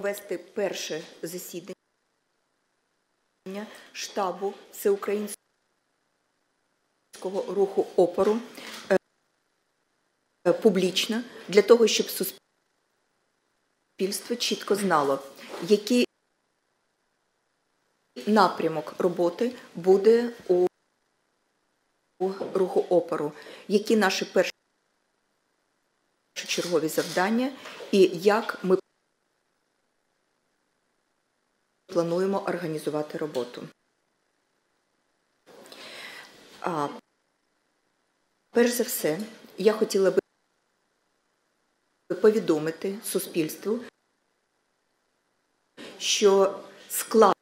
провести перше засідання штабу всеукраїнського руху опору е, публічно для того, щоб суспільство чітко знало, який напрямок роботи буде у руху опору, які наші першочергові завдання і як ми плануємо організувати роботу. А, Перш за все, я хотіла би повідомити суспільству, що склад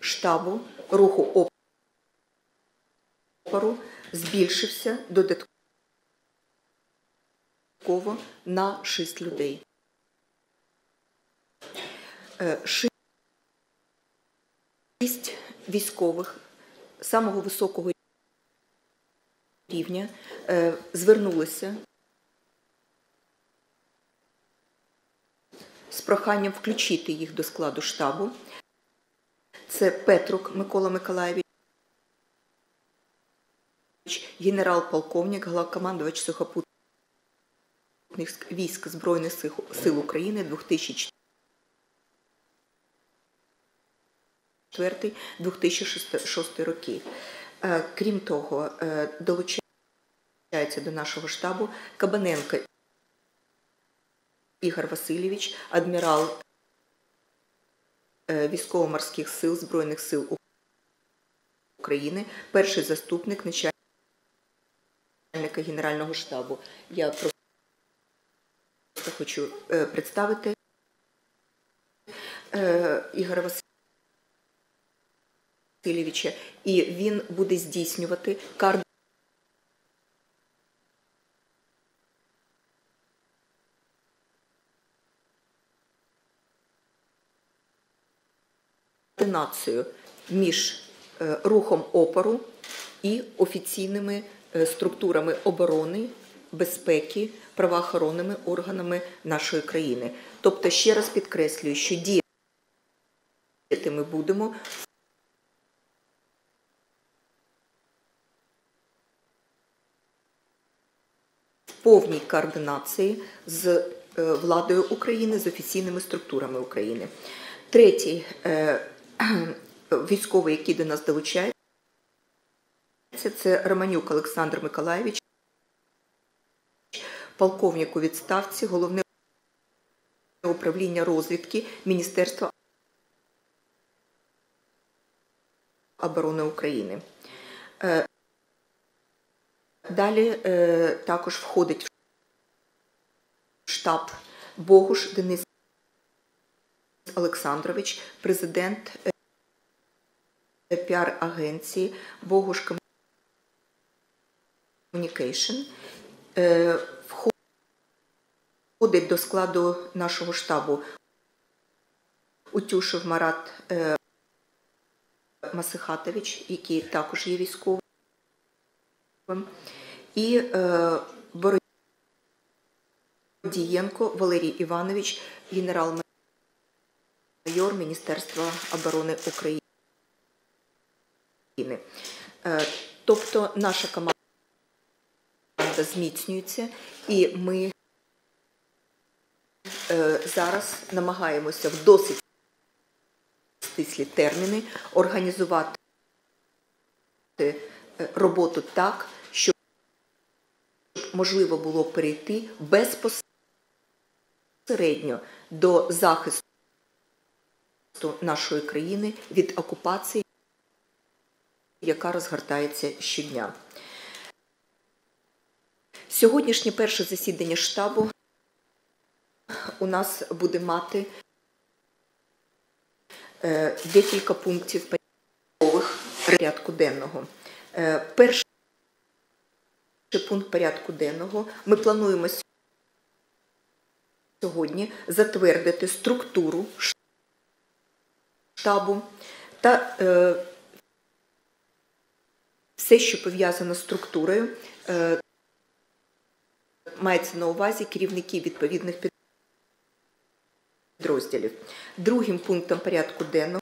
штабу руху опору збільшився додатково на 6 людей. Е, шість військових самого високого рівня е, звернулися з проханням включити їх до складу штабу. Це Петрук Микола Миколаєвич, генерал-полковник, главкомандувач сухопутних військ Збройних сил України 2004-2006 роки. Е, крім того, е, долучається до нашого штабу Кабаненко Ігор Васильович, адмірал е, військово-морських сил Збройних сил України, перший заступник начальника Генерального штабу. Я просто хочу представити Ігора Васильовича, і він буде здійснювати координацію координацію між е, рухом опору і офіційними е, структурами оборони, безпеки, правоохоронними органами нашої країни. Тобто, ще раз підкреслюю, що діяти ми будемо повній координації з е, владою України, з офіційними структурами України. Третій військовий, який до нас долучається, це Романюк Олександр Миколаєвич, полковник у відставці, головне управління розвідки Міністерства оборони України. Е, далі е, також входить в штаб Богуш Денис Олександрович, президент піар-агенції Богуш Communication, входить до складу нашого штабу Утюшев Марат Масихатович, який також є військовим, і Бородієнко Валерій Іванович, генерал-майор Міністерства оборони України. Тобто наша команда зміцнюється, і ми зараз намагаємося в досить стислі терміни організувати роботу так, можливо було перейти безпосередньо до захисту нашої країни від окупації, яка розгортається щодня. Сьогоднішнє перше засідання штабу у нас буде мати декілька пунктів порядку денного. Перший пункт порядку денного ми плануємо сьогодні затвердити структуру штабу та е, все, що пов'язано з структурою, е, мається на увазі керівники відповідних підрозділів. Другим пунктом порядку денного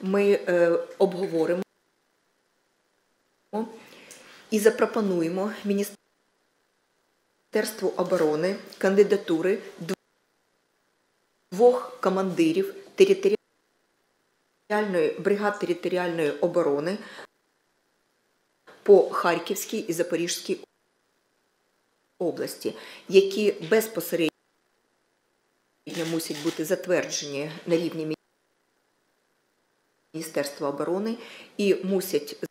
ми е, обговоримо і запропонуємо Міністерству оборони кандидатури двох командирів територіальної бригад територіальної оборони по Харківській і Запорізькій області, які безпосередньо мусять бути затверджені на рівні Міністерства оборони і мусять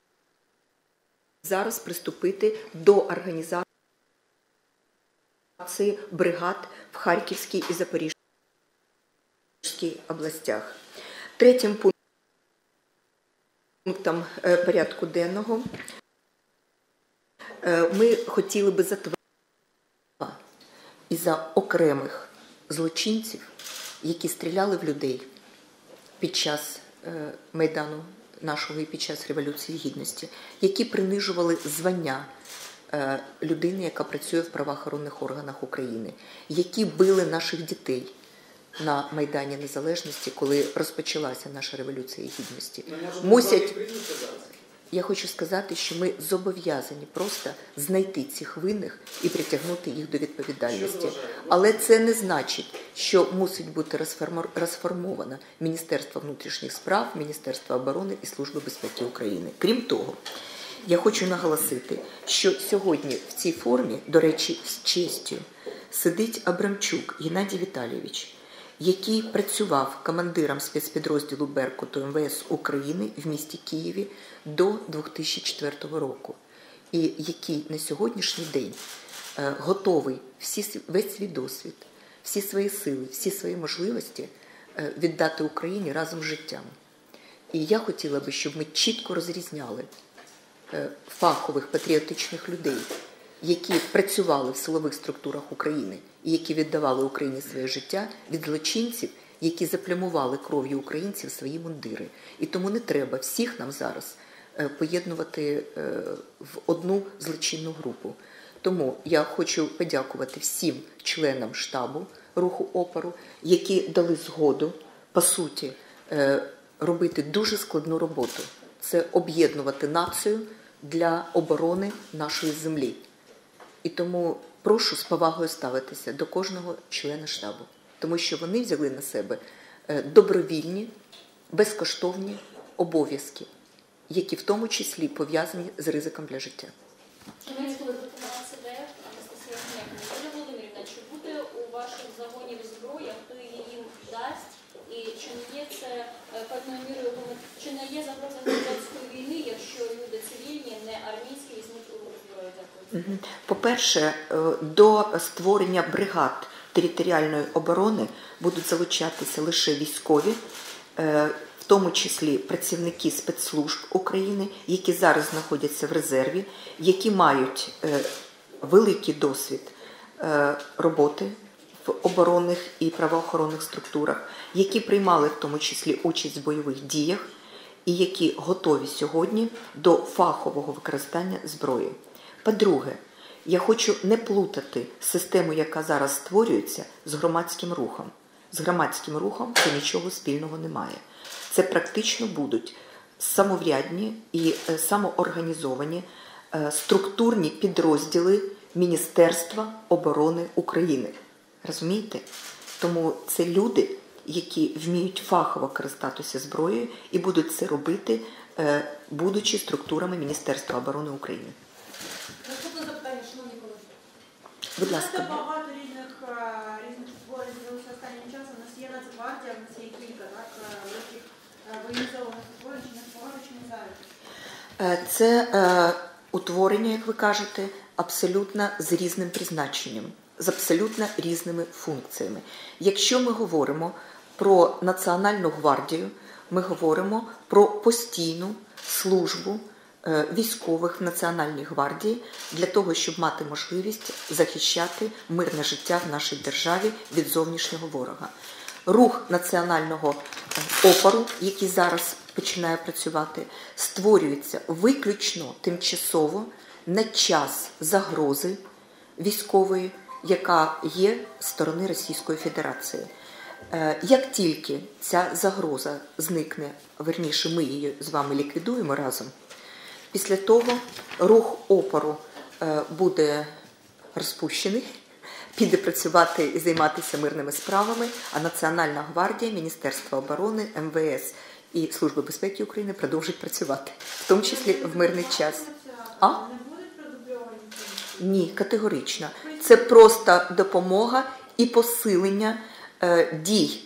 зараз приступити до організації бригад в Харківській і Запорізькій областях. Третім пунктом е, порядку денного е, ми хотіли би затвердити і за окремих злочинців, які стріляли в людей під час е, майдану нашого і під час Революції Гідності, які принижували звання е, людини, яка працює в правоохоронних органах України, які били наших дітей. На Майдані Незалежності, коли розпочалася наша революція гідності, мусять я хочу сказати, що ми зобов'язані просто знайти цих винних і притягнути їх до відповідальності. Але це не значить, що мусить бути розформовано Міністерство внутрішніх справ, Міністерство оборони і Служба безпеки України. Крім того, я хочу наголосити, що сьогодні в цій формі, до речі, з честю сидить Абрамчук Геннадій Віталійович який працював командиром спецпідрозділу Беркуту МВС України в місті Києві до 2004 року, і який на сьогоднішній день е, готовий всі, весь свій досвід, всі свої сили, всі свої можливості е, віддати Україні разом з життям. І я хотіла би, щоб ми чітко розрізняли е, фахових патріотичних людей які працювали в силових структурах України і які віддавали Україні своє життя від злочинців, які заплямували кров'ю українців свої мундири. І тому не треба всіх нам зараз е, поєднувати е, в одну злочинну групу. Тому я хочу подякувати всім членам штабу руху опору, які дали згоду по суті е, робити дуже складну роботу. Це об'єднувати націю для оборони нашої землі. І тому прошу з повагою ставитися до кожного члена штабу, тому що вони взяли на себе е, добровільні, безкоштовні обов'язки, які в тому числі пов'язані з ризиком для життя. Чи не є загроза громадянської війни, якщо люди цивільні, не армійські? Дякую. По-перше, е, до створення бригад територіальної оборони будуть залучатися лише військові, е, в тому числі працівники спецслужб України, які зараз знаходяться в резерві, які мають великий досвід роботи в оборонних і правоохоронних структурах, які приймали в тому числі участь в бойових діях, і які готові сьогодні до фахового використання зброї. По-друге, я хочу не плутати систему, яка зараз створюється, з громадським рухом. З громадським рухом це нічого спільного немає. Це практично будуть самоврядні і е, самоорганізовані е, структурні підрозділи Міністерства оборони України. Розумієте? Тому це люди, які вміють фахово користатися зброєю і будуть це робити, е, будучи структурами Міністерства оборони України. Будь ласка. Багато різних е, різних створень з'явилося останнім часом. У нас є Нацгвардія, у нас є кілька так, великих е, воєнізованих створень, чи не багато, чи не зараз? Це е, утворення, як ви кажете, абсолютно з різним призначенням з абсолютно різними функціями. Якщо ми говоримо про Національну гвардію, ми говоримо про постійну службу е, військових в Національній гвардії для того, щоб мати можливість захищати мирне життя в нашій державі від зовнішнього ворога. Рух національного е, опору, який зараз починає працювати, створюється виключно тимчасово на час загрози військової яка є сторони Російської Федерації. Е, Як тільки ця загроза зникне, верніше, ми її з вами ліквідуємо разом, після того рух опору е, буде розпущений, піде працювати і займатися мирними справами, а Національна гвардія, Міністерство оборони, МВС і Служба безпеки України продовжать працювати, в тому числі в мирний час. А? Ні, категорично. Це просто допомога і посилення е, дій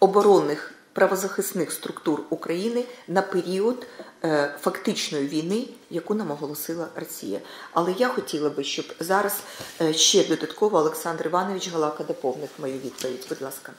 оборонних правозахисних структур України на період е, фактичної війни, яку нам оголосила Росія. Але я хотіла би, щоб зараз е, ще додатково Олександр Іванович Галака доповнив мою відповідь. Будь ласка.